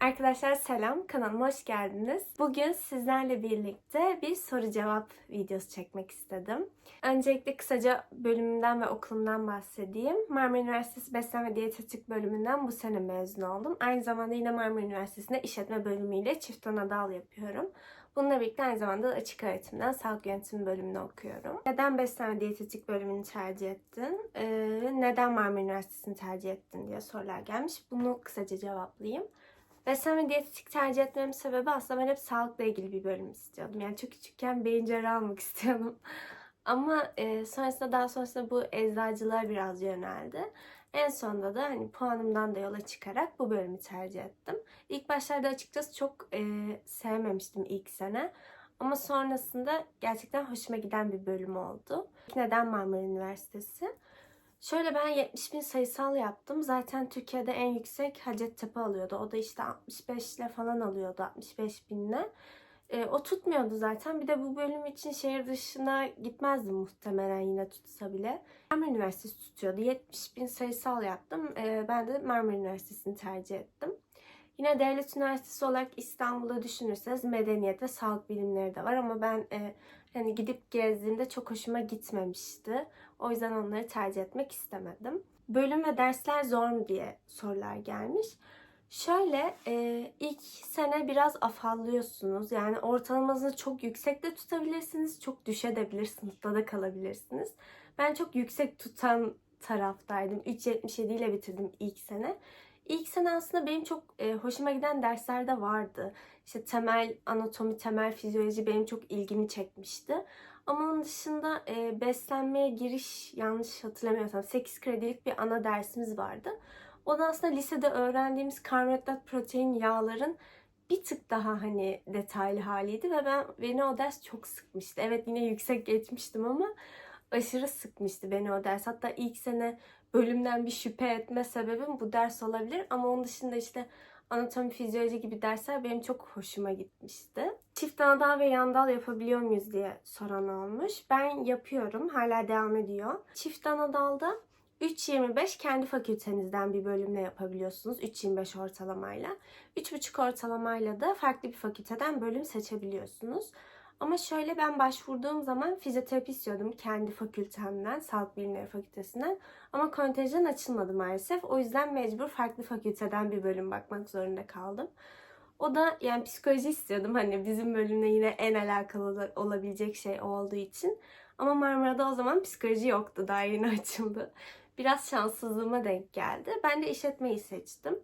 Arkadaşlar selam, kanalıma hoş geldiniz. Bugün sizlerle birlikte bir soru cevap videosu çekmek istedim. Öncelikle kısaca bölümümden ve okulumdan bahsedeyim. Marmara Üniversitesi Beslenme Diyetetik bölümünden bu sene mezun oldum. Aynı zamanda yine Marmara Üniversitesi'nde işletme bölümüyle çift ana dal yapıyorum. Bununla birlikte aynı zamanda da açık öğretimden sağlık yönetimi bölümünü okuyorum. Neden beslenme diyetetik bölümünü tercih ettin? Ee, neden Marmara Üniversitesi'ni tercih ettin diye sorular gelmiş. Bunu kısaca cevaplayayım. Beslenme diyetetik tercih etmemin sebebi aslında ben hep sağlıkla ilgili bir bölüm istiyordum. Yani çok küçükken beyin cerrahı almak istiyordum. Ama e, sonrasında daha sonrasında bu eczacılığa biraz yöneldi. En sonunda da hani puanımdan da yola çıkarak bu bölümü tercih ettim. İlk başlarda açıkçası çok e, sevmemiştim ilk sene. Ama sonrasında gerçekten hoşuma giden bir bölüm oldu. Neden Marmara Üniversitesi? Şöyle ben 70 bin sayısal yaptım. Zaten Türkiye'de en yüksek Hacettepe alıyordu. O da işte 65 ile falan alıyordu. 65 binle. E, o tutmuyordu zaten. Bir de bu bölüm için şehir dışına gitmezdim muhtemelen yine tutsa bile. Marmara Üniversitesi tutuyordu. 70 bin sayısal yaptım. E, ben de Marmara Üniversitesi'ni tercih ettim. Yine devlet üniversitesi olarak İstanbul'da düşünürseniz medeniyet ve sağlık bilimleri de var ama ben e, hani gidip gezdiğimde çok hoşuma gitmemişti. O yüzden onları tercih etmek istemedim. Bölüm ve dersler zor mu diye sorular gelmiş. Şöyle e, ilk sene biraz afallıyorsunuz. Yani ortalamanızı çok yüksek de tutabilirsiniz, çok düşebilir, sınıfta da kalabilirsiniz. Ben çok yüksek tutan taraftaydım. 3.77 ile bitirdim ilk sene. İlk sene aslında benim çok e, hoşuma giden dersler de vardı. İşte temel anatomi, temel fizyoloji benim çok ilgimi çekmişti. Ama onun dışında e, beslenmeye giriş yanlış hatırlamıyorsam 8 kredilik bir ana dersimiz vardı. O da aslında lisede öğrendiğimiz karbonhidrat, protein, yağların bir tık daha hani detaylı haliydi ve ben beni o ders çok sıkmıştı. Evet yine yüksek geçmiştim ama aşırı sıkmıştı beni o ders. Hatta ilk sene bölümden bir şüphe etme sebebim bu ders olabilir ama onun dışında işte anatomi, fizyoloji gibi dersler benim çok hoşuma gitmişti. Çift anadal ve yandal yapabiliyor muyuz diye soran olmuş. Ben yapıyorum. Hala devam ediyor. Çift anadalda 3.25 kendi fakültenizden bir bölümle yapabiliyorsunuz. 3.25 ortalamayla. 3.5 ortalamayla da farklı bir fakülteden bölüm seçebiliyorsunuz. Ama şöyle ben başvurduğum zaman fizyoterapi istiyordum kendi fakültemden, Sağlık Bilimleri Fakültesinden. Ama kontenjan açılmadı maalesef. O yüzden mecbur farklı fakülteden bir bölüm bakmak zorunda kaldım. O da yani psikoloji istiyordum. Hani bizim bölümle yine en alakalı olabilecek şey olduğu için. Ama Marmara'da o zaman psikoloji yoktu. Daha yeni açıldı. Biraz şanssızlığıma denk geldi. Ben de işletmeyi seçtim.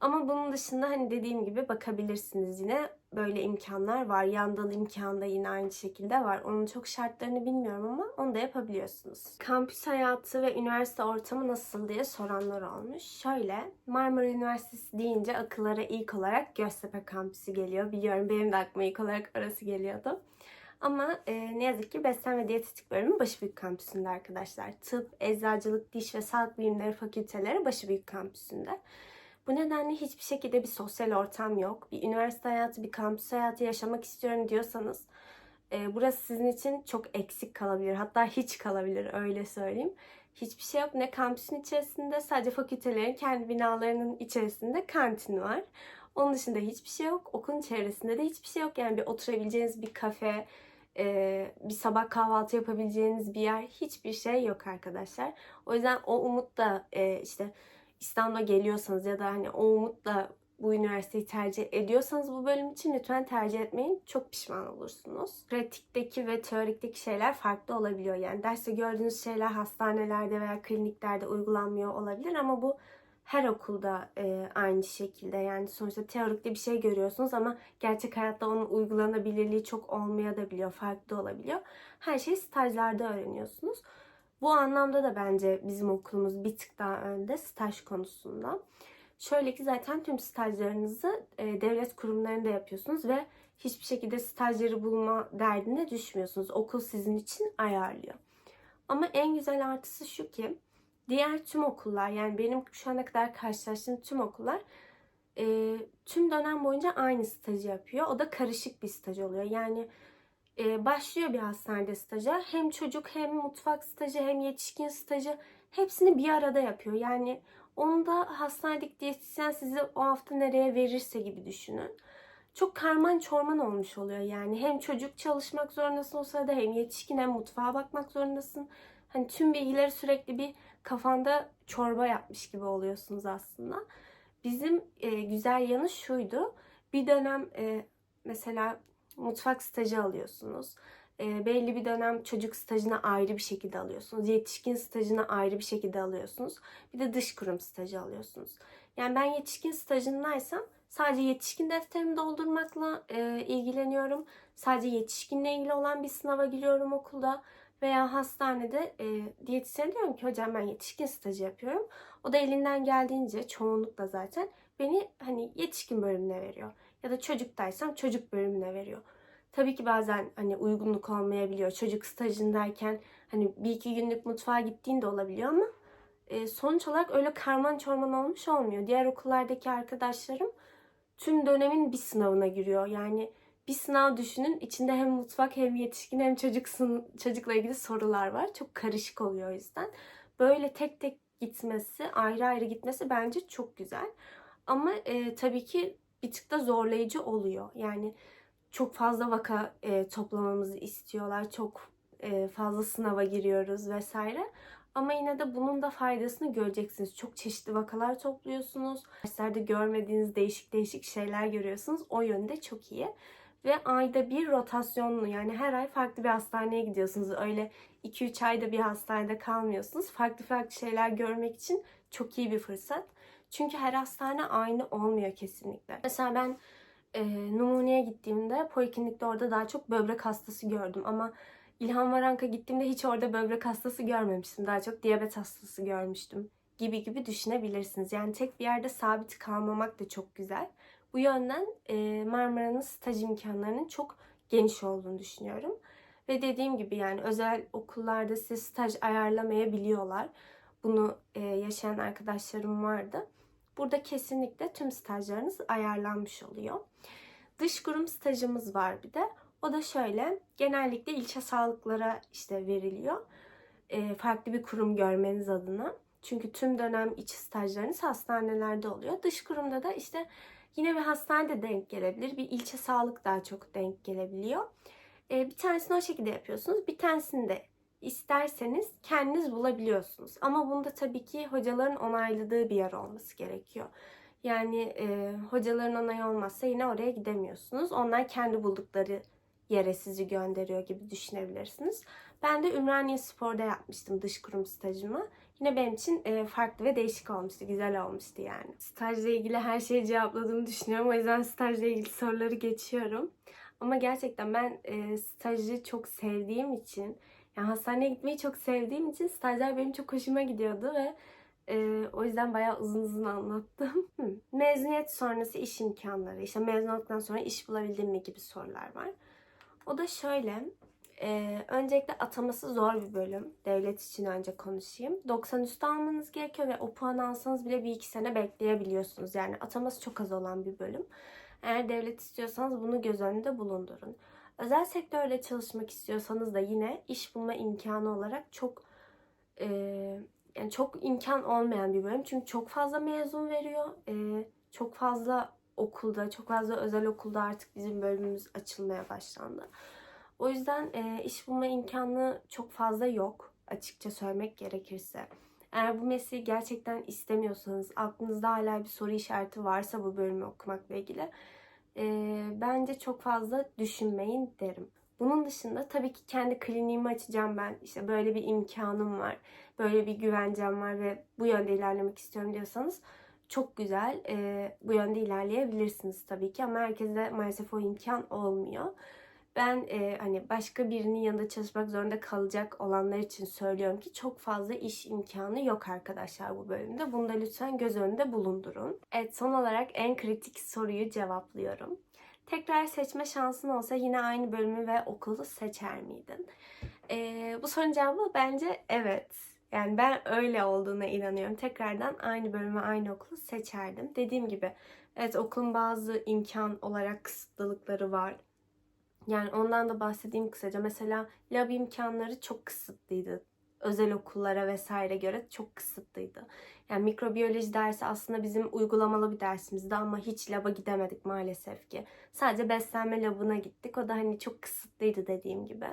Ama bunun dışında hani dediğim gibi bakabilirsiniz yine. Böyle imkanlar var. Yandal imkanı da yine aynı şekilde var. Onun çok şartlarını bilmiyorum ama onu da yapabiliyorsunuz. Kampüs hayatı ve üniversite ortamı nasıl diye soranlar olmuş. Şöyle Marmara Üniversitesi deyince akıllara ilk olarak Göztepe kampüsü geliyor. Biliyorum benim de aklıma ilk olarak orası geliyordu. Ama e, ne yazık ki beslenme ve diyetetik bölümü Başıbüyük kampüsünde arkadaşlar. Tıp, eczacılık, diş ve sağlık bilimleri fakülteleri Başıbüyük kampüsünde. Bu nedenle hiçbir şekilde bir sosyal ortam yok. Bir üniversite hayatı, bir kampüs hayatı yaşamak istiyorum diyorsanız e, burası sizin için çok eksik kalabilir. Hatta hiç kalabilir öyle söyleyeyim. Hiçbir şey yok. Ne kampüsün içerisinde sadece fakültelerin kendi binalarının içerisinde kantin var. Onun dışında hiçbir şey yok. Okulun çevresinde de hiçbir şey yok. Yani bir oturabileceğiniz bir kafe, e, bir sabah kahvaltı yapabileceğiniz bir yer hiçbir şey yok arkadaşlar. O yüzden o umut da e, işte İstanbul'a geliyorsanız ya da hani o umutla bu üniversiteyi tercih ediyorsanız bu bölüm için lütfen tercih etmeyin. Çok pişman olursunuz. Pratikteki ve teorikteki şeyler farklı olabiliyor. Yani derste gördüğünüz şeyler hastanelerde veya kliniklerde uygulanmıyor olabilir ama bu her okulda e, aynı şekilde yani sonuçta teorikte bir şey görüyorsunuz ama gerçek hayatta onun uygulanabilirliği çok olmayabiliyor, farklı olabiliyor. Her şeyi stajlarda öğreniyorsunuz. Bu anlamda da bence bizim okulumuz bir tık daha önde staj konusunda. Şöyle ki zaten tüm stajlarınızı e, devlet kurumlarında yapıyorsunuz ve hiçbir şekilde stajyeri bulma derdine düşmüyorsunuz. Okul sizin için ayarlıyor. Ama en güzel artısı şu ki diğer tüm okullar yani benim şu ana kadar karşılaştığım tüm okullar e, tüm dönem boyunca aynı stajı yapıyor. O da karışık bir staj oluyor. Yani e, başlıyor bir hastanede staja. Hem çocuk hem mutfak stajı hem yetişkin stajı hepsini bir arada yapıyor. Yani Onu da hastanedeki diyetisyen sizi o hafta nereye verirse gibi düşünün. Çok karman çorman olmuş oluyor yani. Hem çocuk çalışmak zorundasın o sırada hem yetişkin hem mutfağa bakmak zorundasın. Hani tüm bilgileri sürekli bir kafanda çorba yapmış gibi oluyorsunuz aslında. Bizim e, güzel yanı şuydu. Bir dönem e, mesela mutfak stajı alıyorsunuz. E, belli bir dönem çocuk stajına ayrı bir şekilde alıyorsunuz. Yetişkin stajına ayrı bir şekilde alıyorsunuz. Bir de dış kurum stajı alıyorsunuz. Yani ben yetişkin stajındaysam sadece yetişkin defterimi doldurmakla e, ilgileniyorum. Sadece yetişkinle ilgili olan bir sınava giriyorum okulda. Veya hastanede e, diyetisyene diyorum ki hocam ben yetişkin stajı yapıyorum. O da elinden geldiğince çoğunlukla zaten beni hani yetişkin bölümüne veriyor. Ya da çocuktaysam çocuk bölümüne veriyor. Tabii ki bazen hani uygunluk olmayabiliyor. Çocuk stajındayken hani bir iki günlük mutfağa gittiğin de olabiliyor ama e, sonuç olarak öyle karman çorman olmuş olmuyor. Diğer okullardaki arkadaşlarım tüm dönemin bir sınavına giriyor. Yani bir sınav düşünün. içinde hem mutfak hem yetişkin hem çocuksun, çocukla ilgili sorular var. Çok karışık oluyor o yüzden. Böyle tek tek gitmesi, ayrı ayrı gitmesi bence çok güzel. Ama e, tabii ki bir tık da zorlayıcı oluyor. Yani çok fazla vaka e, toplamamızı istiyorlar. Çok e, fazla sınava giriyoruz vesaire. Ama yine de bunun da faydasını göreceksiniz. Çok çeşitli vakalar topluyorsunuz. Derslerde görmediğiniz değişik değişik şeyler görüyorsunuz. O yönde çok iyi. Ve ayda bir rotasyonlu yani her ay farklı bir hastaneye gidiyorsunuz. Öyle 2-3 ayda bir hastanede kalmıyorsunuz. Farklı farklı şeyler görmek için çok iyi bir fırsat. Çünkü her hastane aynı olmuyor kesinlikle. Mesela ben e, numuneye gittiğimde poliklinikte orada daha çok böbrek hastası gördüm. Ama İlhan Varank'a gittiğimde hiç orada böbrek hastası görmemiştim. Daha çok diyabet hastası görmüştüm gibi gibi düşünebilirsiniz. Yani tek bir yerde sabit kalmamak da çok güzel. Bu yönden e, Marmara'nın staj imkanlarının çok geniş olduğunu düşünüyorum. Ve dediğim gibi yani özel okullarda size staj ayarlamayabiliyorlar. Bunu e, yaşayan arkadaşlarım vardı. Burada kesinlikle tüm stajlarınız ayarlanmış oluyor. Dış kurum stajımız var bir de. O da şöyle, genellikle ilçe sağlıklara işte veriliyor. E, farklı bir kurum görmeniz adına. Çünkü tüm dönem iç stajlarınız hastanelerde oluyor. Dış kurumda da işte yine bir hastanede denk gelebilir. Bir ilçe sağlık daha çok denk gelebiliyor. E, bir tanesini o şekilde yapıyorsunuz. Bir tanesini de isterseniz kendiniz bulabiliyorsunuz. Ama bunda tabii ki hocaların onayladığı bir yer olması gerekiyor. Yani e, hocaların onayı olmazsa yine oraya gidemiyorsunuz. Onlar kendi buldukları yere sizi gönderiyor gibi düşünebilirsiniz. Ben de Ümraniye Spor'da yapmıştım dış kurum stajımı. Yine benim için e, farklı ve değişik olmuştu, güzel olmuştu yani. Stajla ilgili her şeyi cevapladığımı düşünüyorum. O yüzden stajla ilgili soruları geçiyorum. Ama gerçekten ben e, stajı çok sevdiğim için, yani hastaneye gitmeyi çok sevdiğim için stajlar benim çok hoşuma gidiyordu ve e, o yüzden bayağı uzun uzun anlattım. Mezuniyet sonrası iş imkanları, işte mezun olduktan sonra iş bulabildim mi gibi sorular var. O da şöyle, ee, öncelikle ataması zor bir bölüm. Devlet için önce konuşayım. 90 üstü almanız gerekiyor ve o puan alsanız bile bir iki sene bekleyebiliyorsunuz. Yani ataması çok az olan bir bölüm. Eğer devlet istiyorsanız bunu göz önünde bulundurun. Özel sektörde çalışmak istiyorsanız da yine iş bulma imkanı olarak çok e, yani çok imkan olmayan bir bölüm. Çünkü çok fazla mezun veriyor. E, çok fazla okulda, çok fazla özel okulda artık bizim bölümümüz açılmaya başlandı. O yüzden e, iş bulma imkanı çok fazla yok açıkça söylemek gerekirse. Eğer bu mesleği gerçekten istemiyorsanız, aklınızda hala bir soru işareti varsa bu bölümü okumakla ilgili e, bence çok fazla düşünmeyin derim. Bunun dışında tabii ki kendi kliniğimi açacağım ben. İşte böyle bir imkanım var, böyle bir güvencem var ve bu yönde ilerlemek istiyorum diyorsanız çok güzel e, bu yönde ilerleyebilirsiniz tabii ki ama herkese maalesef o imkan olmuyor. Ben e, hani başka birinin yanında çalışmak zorunda kalacak olanlar için söylüyorum ki çok fazla iş imkanı yok arkadaşlar bu bölümde. Bunu da lütfen göz önünde bulundurun. Evet son olarak en kritik soruyu cevaplıyorum. Tekrar seçme şansın olsa yine aynı bölümü ve okulu seçer miydin? E, bu sorunun cevabı bence evet. Yani ben öyle olduğuna inanıyorum. Tekrardan aynı bölümü, aynı okulu seçerdim. Dediğim gibi evet okulun bazı imkan olarak kısıtlılıkları var. Yani ondan da bahsedeyim kısaca. Mesela lab imkanları çok kısıtlıydı özel okullara vesaire göre çok kısıtlıydı. Yani mikrobiyoloji dersi aslında bizim uygulamalı bir dersimizdi ama hiç laba gidemedik maalesef ki. Sadece beslenme labına gittik. O da hani çok kısıtlıydı dediğim gibi.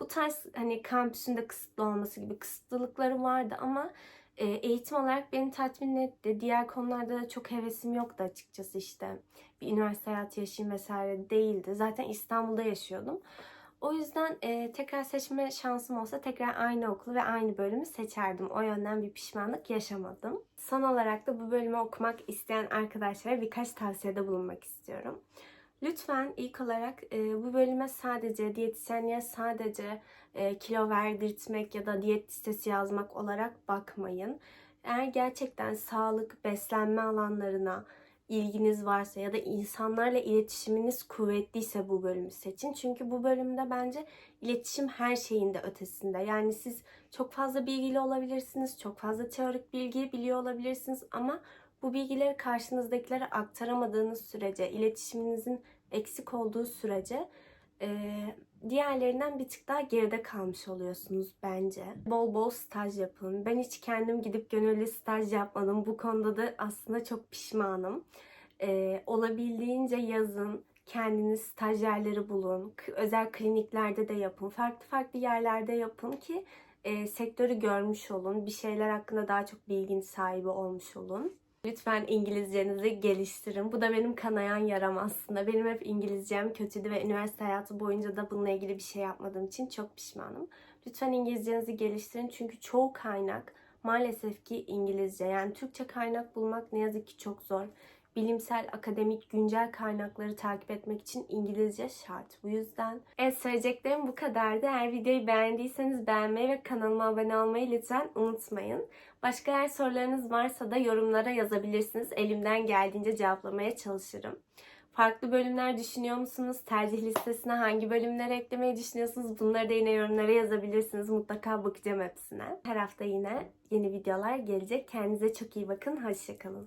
Bu tarz hani kampüsünde kısıtlı olması gibi kısıtlılıkları vardı ama eğitim olarak beni tatmin etti. Diğer konularda da çok hevesim yoktu açıkçası işte. Bir üniversite hayatı yaşayayım vesaire değildi. Zaten İstanbul'da yaşıyordum. O yüzden e, tekrar seçme şansım olsa tekrar aynı okulu ve aynı bölümü seçerdim. O yönden bir pişmanlık yaşamadım. Son olarak da bu bölümü okumak isteyen arkadaşlara birkaç tavsiyede bulunmak istiyorum. Lütfen ilk olarak e, bu bölüme sadece diyetisyenliğe sadece e, kilo verdirtmek ya da diyet listesi yazmak olarak bakmayın. Eğer gerçekten sağlık, beslenme alanlarına ilginiz varsa ya da insanlarla iletişiminiz kuvvetliyse bu bölümü seçin. Çünkü bu bölümde bence iletişim her şeyin de ötesinde. Yani siz çok fazla bilgili olabilirsiniz, çok fazla teorik bilgi biliyor olabilirsiniz ama bu bilgileri karşınızdakilere aktaramadığınız sürece, iletişiminizin eksik olduğu sürece e, diğerlerinden bir tık daha geride kalmış oluyorsunuz bence. Bol bol staj yapın. Ben hiç kendim gidip gönüllü staj yapmadım. Bu konuda da aslında çok pişmanım. E, olabildiğince yazın. Kendiniz stajyerleri bulun. Özel kliniklerde de yapın. Farklı farklı yerlerde yapın ki e, sektörü görmüş olun. Bir şeyler hakkında daha çok bilgin sahibi olmuş olun. Lütfen İngilizcenizi geliştirin. Bu da benim kanayan yaram aslında. Benim hep İngilizcem kötüydü ve üniversite hayatı boyunca da bununla ilgili bir şey yapmadığım için çok pişmanım. Lütfen İngilizcenizi geliştirin çünkü çoğu kaynak maalesef ki İngilizce. Yani Türkçe kaynak bulmak ne yazık ki çok zor. Bilimsel, akademik, güncel kaynakları takip etmek için İngilizce şart. Bu yüzden evet söyleyeceklerim bu kadardı. Eğer videoyu beğendiyseniz beğenmeyi ve kanalıma abone olmayı lütfen unutmayın. Başka eğer sorularınız varsa da yorumlara yazabilirsiniz. Elimden geldiğince cevaplamaya çalışırım. Farklı bölümler düşünüyor musunuz? Tercih listesine hangi bölümleri eklemeyi düşünüyorsunuz? Bunları da yine yorumlara yazabilirsiniz. Mutlaka bakacağım hepsine. Her hafta yine yeni videolar gelecek. Kendinize çok iyi bakın. Hoşçakalın.